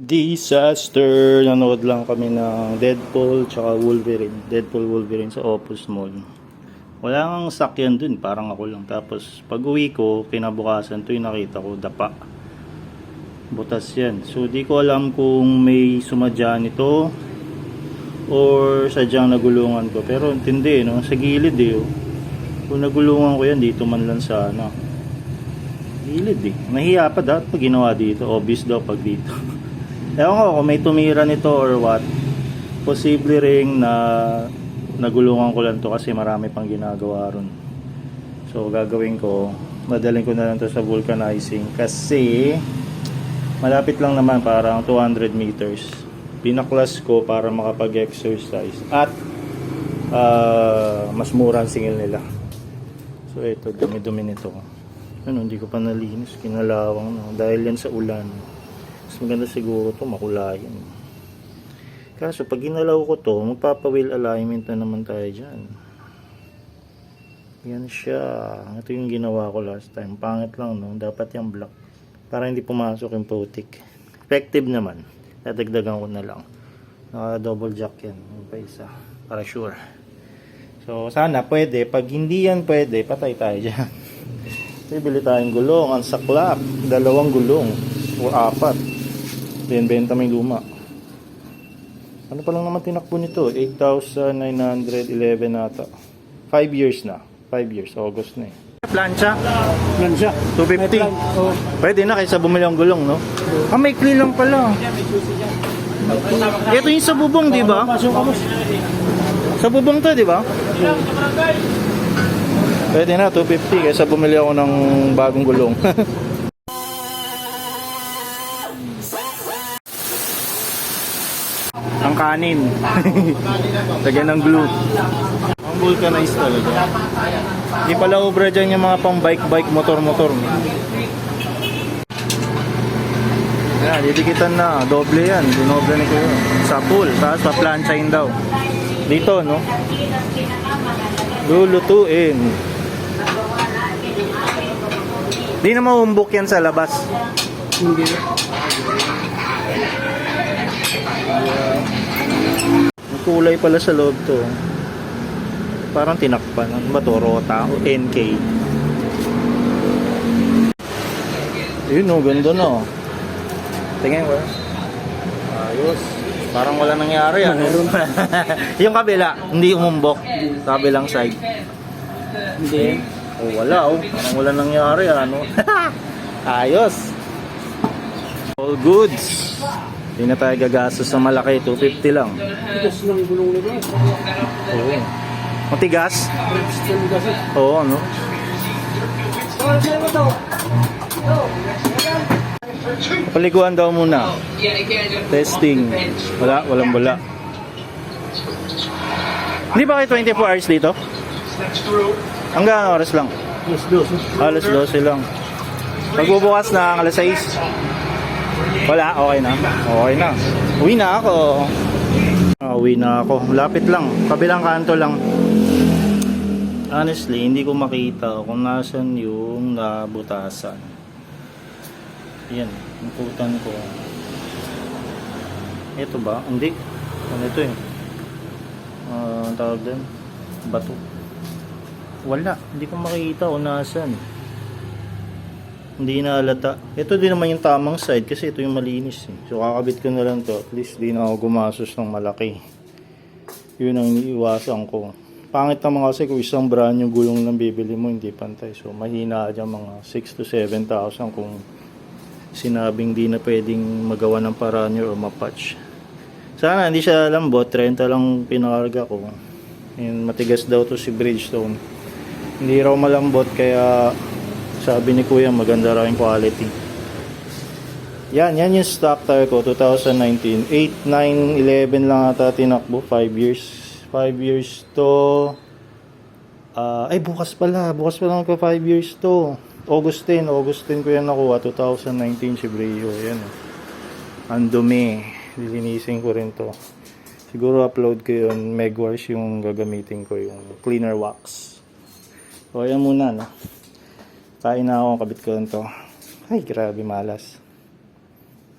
Disaster! Nanood lang kami ng Deadpool tsaka Wolverine. Deadpool Wolverine sa Opus Mall. Wala kang sakyan dun, parang ako lang. Tapos pag uwi ko, kinabukasan to yung nakita ko, dapa. Butas yan. So di ko alam kung may sumadya nito or sadyang nagulungan ko. Pero intindi, no? sa gilid eh. Oh. Kung nagulungan ko yan, dito man lang sa ano. Gilid eh. Nahiya pa dapat pag ginawa dito. Obvious daw pag dito. Ewan ko kung may tumira nito or what. Posible ring na nagulungan ko lang to kasi marami pang ginagawa ron. So gagawin ko, madaling ko na lang to sa vulcanizing kasi malapit lang naman parang 200 meters. Pinaklas ko para makapag-exercise at ah, mas mura ang singil nila. So ito, dumi-dumi nito. Ano, hindi ko pa nalinis, kinalawang na dahil yan sa ulan. Mas maganda siguro to makulayan. Kaso pag ginalaw ko to, magpapa-wheel alignment na naman tayo dyan. Yan siya. Ito yung ginawa ko last time. Pangit lang, no? Dapat yung black. Para hindi pumasok yung putik. Effective naman. Dadagdagan ko na lang. Naka double jack yan. Yung pa isa. Para sure. So, sana pwede. Pag hindi yan pwede, patay tayo dyan. Bibili tayong gulong. Ang saklap. Dalawang gulong. O apat. Then, benta may luma. Ano pa lang naman tinakbo nito? 8,911 nata. 5 years na. 5 years. August na eh. Plancha? Siya. 250. Oh, Pwede na kaysa bumili ang gulong, no? Ah, may clean lang pala. Ito yung sa bubong, di ba? Sa bubong to, di ba? Pwede na, 250 kaysa bumili ako ng bagong gulong. ang kanin. Lagyan ng glue. Ang vulcanized talaga. Hindi pala obra dyan yung mga pang bike-bike, motor-motor. Yan, didikitan na. Doble yan. Dinoble ni Kuya. Sa pool. Tapos pa-planchain daw. Dito, no? Lulutuin. Di na maumbok yan sa labas. Hindi. Kulay pala sa loob to. Parang tinakpan. Ano ba to? Rota o NK. Yun o, ganda na. Tingin ko. Ayos. Parang wala nangyari ano. yung kabila, hindi umumbok. Sa kabilang side. Hindi. Oh, wala oh. Parang wala nangyari ano. Ayos. All goods. Hindi na tayo gagastos sa malaki. 250 lang. Tigas ng gulong nito. Oo. Matigas? Oo, ano? Paliguan daw muna. Testing. Wala, walang wala. Hindi ba kayo 24 hours dito? Hanggang oras lang. Yes, dos. Alas 12 lang. Pagbubukas na alas 6. Wala, okay na. Okay na. Uwi na ako. Ah, uwi na ako. Lapit lang. Kabilang kanto lang. Honestly, hindi ko makita kung nasan yung nabutasan. Yan, imputan ko. Ito ba? Hindi. Ano ito eh? Ang tawag din? Bato. Wala. Hindi ko makita kung nasan. Hindi na halata. Ito din naman yung tamang side kasi ito yung malinis. Eh. So kakabit ko na lang to. At least di na ako gumasos ng malaki. Yun ang iniiwasan ko. Pangit naman kasi kung isang brand yung gulong ng bibili mo hindi pantay. So mahina dyan mga 6 to 7,000 kung sinabing di na pwedeng magawa ng paraan or mapatch. Sana hindi siya lambot. 30 lang pinakarga ko. And matigas daw to si Bridgestone. Hindi raw malambot kaya sabi ni Kuya maganda raw yung quality. Yan, yan yung stock tire ko 2019. 8, 9, 11 lang ata tinakbo. 5 years. 5 years to ah ay bukas pala. Bukas pa lang ko 5 years to. August 10. August 10 ko yan nakuha. 2019 si Brio. Yan. Ang dumi. Lilinisin ko rin to. Siguro upload ko yun. Megwars yung gagamitin ko. Yung cleaner wax. So, ayan muna, no? Kain na ako, kabit ko lang to. Ay, grabe malas.